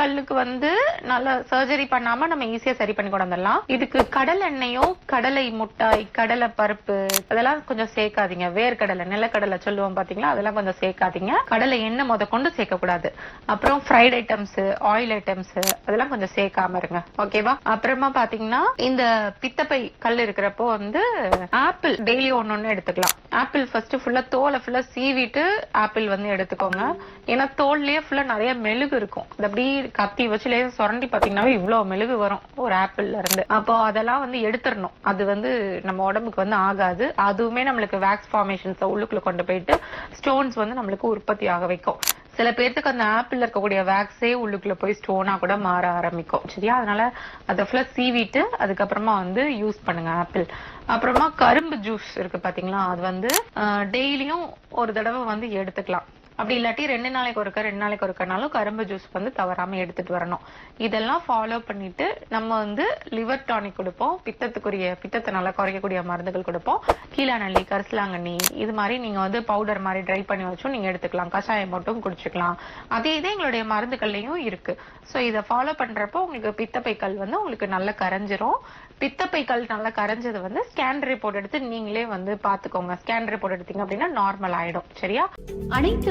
கல்லுக்கு வந்து நல்ல சர்ஜரி பண்ணாம நம்ம ஈஸியா சரி பண்ணி கொண்டு வந்துடலாம். இதுக்கு கடல் எண்ணெயும் கடலை முட்டாய் கடலை பருப்பு அதெல்லாம் கொஞ்சம் சேர்க்காதீங்க. வேர்க்கடலை நிலக்கடலை சொல்லுவோம் பாத்தீங்களா? அதெல்லாம் கொஞ்சம் சேர்க்காதீங்க. கடலை எண்ணெய் முத கொண்டு சேர்க்க கூடாது அப்புறம் ஃப்ரைட் ஐட்டம்ஸ் ஆயில் ஐட்டம்ஸ் அதெல்லாம் கொஞ்சம் சேர்க்காம இருங்க. ஓகேவா அப்புறமா பாத்தீங்கன்னா இந்த பித்தப்பை கல் இருக்கிறப்போ வந்து ஆப்பிள் டெய்லி ஒன்னு ஒன்னு எடுத்துக்கலாம். ஆப்பிள் ஃபர்ஸ்ட் ஃபுல்லா தோலை ஃபுல்லா சீவிட்டு ஆப்பிள் வந்து எடுத்துக்கோங்க. ஏன்னா தோல்லயே ஃபுல்லா நிறைய மெழுகு இருக்கும். அது அப்படியே கத்தி வச்சு லேசாக சுரண்டி பாத்தீங்கன்னாவே இவ்வளவு மெழுகு வரும் ஒரு ஆப்பிள்ல இருந்து. அப்போ அதெல்லாம் வந்து எடுத்துடணும். அது வந்து நம்ம உடம்புக்கு வந்து ஆகாது. அதுவுமே நம்மளுக்கு வேக்ஸ் ஃபார்மேஷன்ஸ் உள்ளுக்குள்ள கொண்டு போயிட்டு ஸ்டோன்ஸ் வந்து நம்மளுக்கு உற்பத்தி ஆக வைக்கும். சில பேர்த்துக்கு அந்த ஆப்பிள் இருக்கக்கூடிய வேக்ஸே உள்ளுக்குள்ள போய் ஸ்டோனா கூட மாற ஆரம்பிக்கும். சரியா? அதனால அதை ஃபுல்லா சீவிட்டு அதுக்கப்புறமா வந்து யூஸ் பண்ணுங்க ஆப்பிள். அப்புறமா கரும்பு ஜூஸ் இருக்கு பாத்தீங்களா? அது வந்து டெய்லியும் ஒரு தடவை வந்து எடுத்துக்கலாம். அப்படி இல்லாட்டி ரெண்டு நாளைக்கு ஒருக்க ரெண்டு நாளைக்கு ஒருக்கனாலும் கரும்பு ஜூஸ் வந்து தவறாம எடுத்துட்டு வரணும். இதெல்லாம் ஃபாலோ பண்ணிட்டு நம்ம வந்து லிவர் டானிக் கொடுப்போம். பித்தத்துக்குரிய பித்தத்தை நல்லா குறைக்கக்கூடிய மருந்துகள் கொடுப்போம். கீழாநள்ளி கரிசலாங்கண்ணி இது மாதிரி நீங்க வந்து பவுடர் மாதிரி ட்ரை பண்ணி வச்சும் நீங்க எடுத்துக்கலாம். கஷாயம் மட்டும் குடிச்சுக்கலாம். அதே இதே எங்களுடைய மருந்துகள்லயும் இருக்கு. சோ இதை ஃபாலோ பண்றப்போ உங்களுக்கு பித்தப்பை கல் வந்து உங்களுக்கு நல்லா கரைஞ்சிரும். பித்தப்பை கல் நல்லா கரைஞ்சது வந்து ஸ்கேன் ரிப்போர்ட் எடுத்து நீங்களே வந்து பாத்துக்கோங்க ஸ்கேன் ரிப்போர்ட் எடுத்தீங்க அப்படின்னா நார்மல் ஆயிடும். சரியா? அனைத்து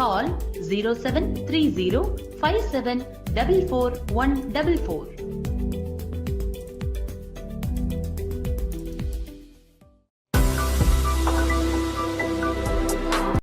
call 0730 5744